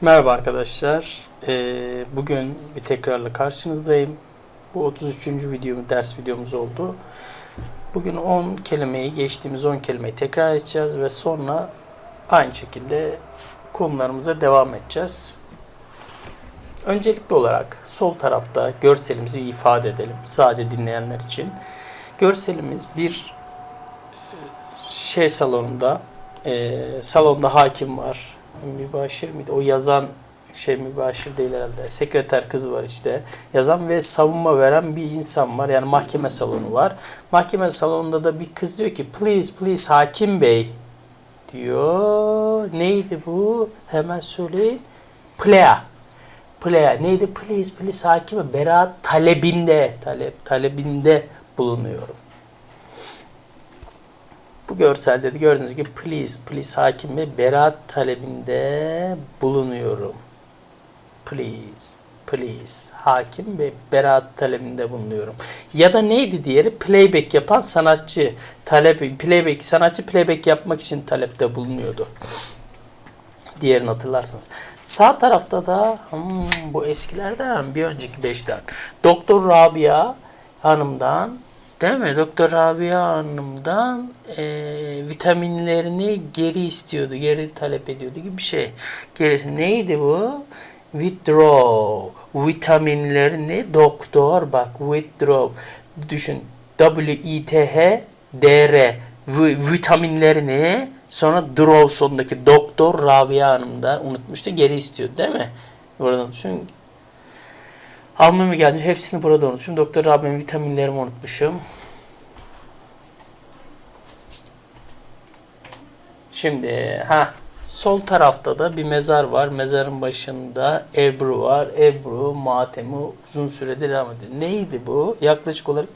Merhaba arkadaşlar. Ee, bugün bir tekrarla karşınızdayım. Bu 33. videom, ders videomuz oldu. Bugün 10 kelimeyi, geçtiğimiz 10 kelimeyi tekrar edeceğiz ve sonra aynı şekilde konularımıza devam edeceğiz. Öncelikli olarak sol tarafta görselimizi ifade edelim. Sadece dinleyenler için. Görselimiz bir şey salonunda, e, salonda hakim var. Mübaşir miydi? O yazan şey mübaşir değil herhalde. Sekreter kız var işte. Yazan ve savunma veren bir insan var. Yani mahkeme salonu var. Mahkeme salonunda da bir kız diyor ki please please hakim bey diyor. Neydi bu? Hemen söyleyin. Plea. Plea. Neydi? Please please hakime beraat talebinde talep talebinde bulunuyorum. Bu görselde de gördüğünüz gibi please, please hakim ve beraat talebinde bulunuyorum. Please, please hakim ve beraat talebinde bulunuyorum. Ya da neydi diğeri? Playback yapan sanatçı. Talep, playback, sanatçı playback yapmak için talepte bulunuyordu. Diğerini hatırlarsınız. Sağ tarafta da hmm, bu eskilerden bir önceki beşten. Doktor Rabia Hanım'dan Değil mi? Doktor Rabia Hanım'dan e, vitaminlerini geri istiyordu, geri talep ediyordu gibi bir şey. Gerisi neydi bu? Withdraw. Vitaminlerini doktor bak withdraw. Düşün. W-I-T-H-D-R. Vitaminlerini sonra draw sonundaki doktor Rabia Hanım da unutmuştu. Geri istiyordu değil mi? Buradan düşün. Almama gelince hepsini burada unutmuşum. Doktor abim vitaminlerimi unutmuşum. Şimdi ha sol tarafta da bir mezar var. Mezarın başında Ebru var. Ebru matemi uzun süredir devam ediyor. Neydi bu? Yaklaşık olarak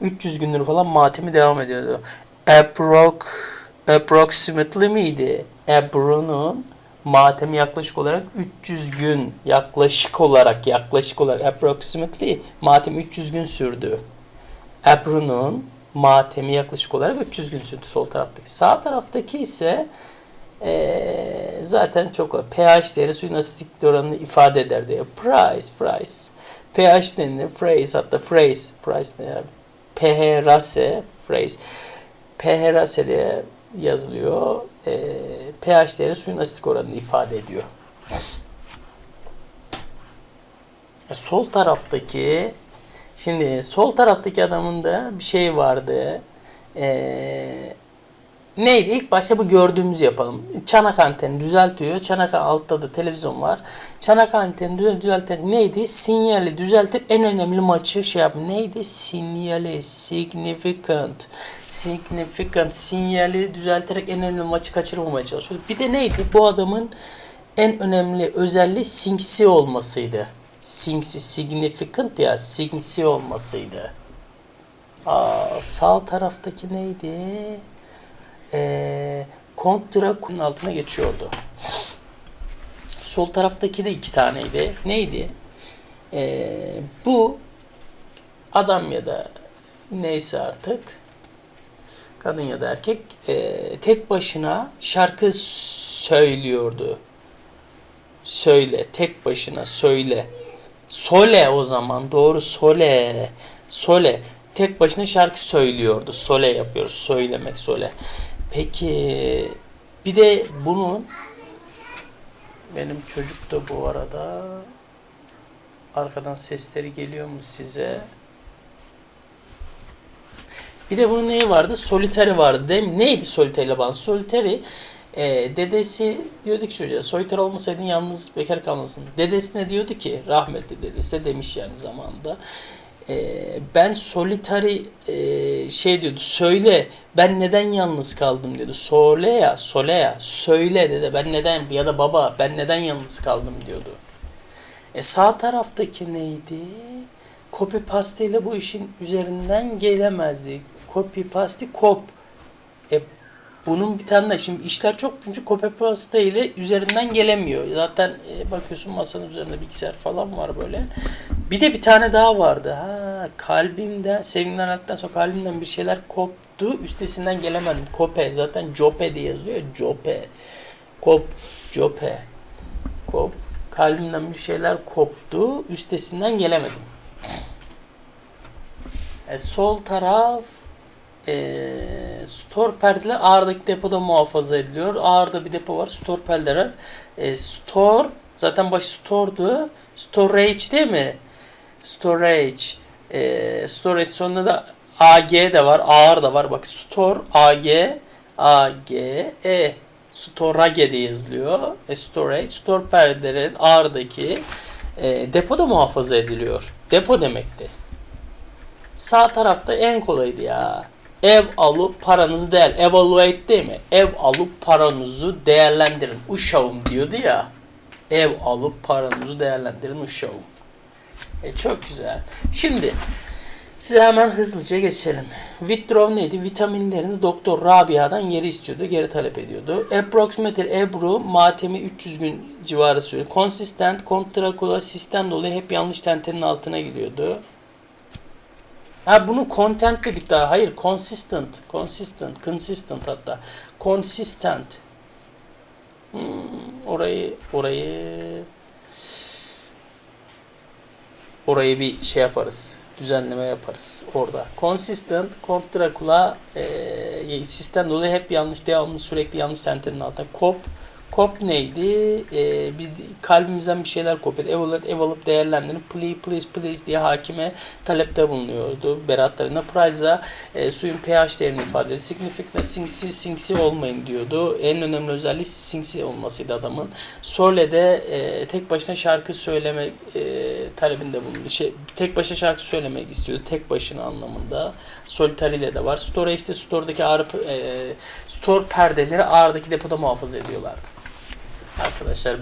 300 gündür falan matemi devam ediyordu. Approx, approximately miydi? Ebru'nun matemi yaklaşık olarak 300 gün yaklaşık olarak yaklaşık olarak approximately matem 300 gün sürdü. Ebru'nun matemi yaklaşık olarak 300 gün sürdü sol taraftaki. Sağ taraftaki ise eee, zaten çok pH değeri suyun asitlik oranını ifade eder diyor. Price, price. pH denilir. Phrase hatta phrase. Price ne phrase. pH rase diye yazılıyor. E, pH değeri suyun asitik oranını ifade ediyor. Sol taraftaki şimdi sol taraftaki adamın da bir şey vardı. Ee, neydi? İlk başta bu gördüğümüzü yapalım. Çanak anteni düzeltiyor. Çanak altta da televizyon var. Çanak anteni dü- düzelterek neydi? Sinyali düzeltip en önemli maçı şey yap. Neydi? Sinyali significant. Significant sinyali düzelterek en önemli maçı kaçırmamaya çalışıyor. Bir de neydi? Bu adamın en önemli özelliği sinksi olmasıydı. Sinksi significant ya sinksi olmasıydı. Aa, sağ taraftaki neydi? Ee, kontra altına geçiyordu. Sol taraftaki de iki taneydi. Neydi? Ee, bu adam ya da neyse artık kadın ya da erkek e, tek başına şarkı söylüyordu. Söyle, tek başına söyle. Sole o zaman doğru sole. Sole tek başına şarkı söylüyordu. Sole yapıyoruz. Söylemek sole. Peki bir de bunun benim çocuk da bu arada arkadan sesleri geliyor mu size? Bir de bunun neyi vardı? Solitary vardı değil mi? Neydi Solitary ile bağlı? Solitary e, dedesi diyordu ki çocuğa soliter olmasaydın yalnız bekar kalmasın. Dedesine diyordu ki rahmetli dedesi de demiş yani zamanında. E, ben solitary e, şey diyordu söyle ben neden yalnız kaldım diyordu. Sole ya sole ya söyle dedi ben neden ya da baba ben neden yalnız kaldım diyordu. E sağ taraftaki neydi? Copy paste ile bu işin üzerinden gelemezdik. Copy paste kop. E bunun bir tane de şimdi işler çok büyük copy paste ile üzerinden gelemiyor. Zaten e, bakıyorsun masanın üzerinde bilgisayar falan var böyle. Bir de bir tane daha vardı. Ha kalbimden sevgimden ayrıldıktan sonra kalbimden bir şeyler koptu. Üstesinden gelemedim. Kope zaten Jope diye yazılıyor. Jope. Kop. Jope. kop. Kalbimden bir şeyler koptu. Üstesinden gelemedim. E, sol taraf e, store perdeler ağırdaki depoda muhafaza ediliyor. Ağırda bir depo var. Store perdeler. E, store zaten başı store'du. Storage değil mi? Storage. E, storage sonunda da AG de var. Ağır da var. Bak store AG AG E storage diye yazılıyor. E, storage store perdelerin ağırdaki e, depoda muhafaza ediliyor. Depo demekti. Sağ tarafta en kolaydı ya. Ev alıp paranızı değer. Evaluate değil mi? Ev alıp paranızı değerlendirin. Uşağım diyordu ya. Ev alıp paranızı değerlendirin uşağım. E çok güzel. Şimdi size hemen hızlıca geçelim. Withdraw neydi? Vitaminlerini Doktor Rabia'dan geri istiyordu. Geri talep ediyordu. Approximately Ebru matemi 300 gün civarı sürüyor. Consistent, Contracola sistem dolayı hep yanlış tentenin altına gidiyordu. Ha bunu content dedik daha. Hayır, consistent. Consistent. Consistent hatta. Consistent. Hmm, orayı orayı orayı bir şey yaparız. Düzenleme yaparız orada. Consistent, Contracula e, sistem dolayı hep yanlış, devamlı sürekli yanlış sentenin altında. Cop, Cop neydi? E, biz kalbimizden bir şeyler kopuyor. Ev alıp, ev alıp değerlendirin. Please, please, please diye hakime talepte bulunuyordu. Beratlarına Price'a e, suyun pH değerini ifade ediyor. Significant sinksi, sinksi olmayın diyordu. En önemli özelliği sinksi olmasıydı adamın. Sole'de e, tek başına şarkı söyleme e, talebinde bulundu. Şey, tek başına şarkı söylemek istiyordu. Tek başına anlamında. Solitary'de de var. Storage'de store'daki ağır, e, store perdeleri ağırdaki depoda muhafaza ediyorlardı. how can I say, it?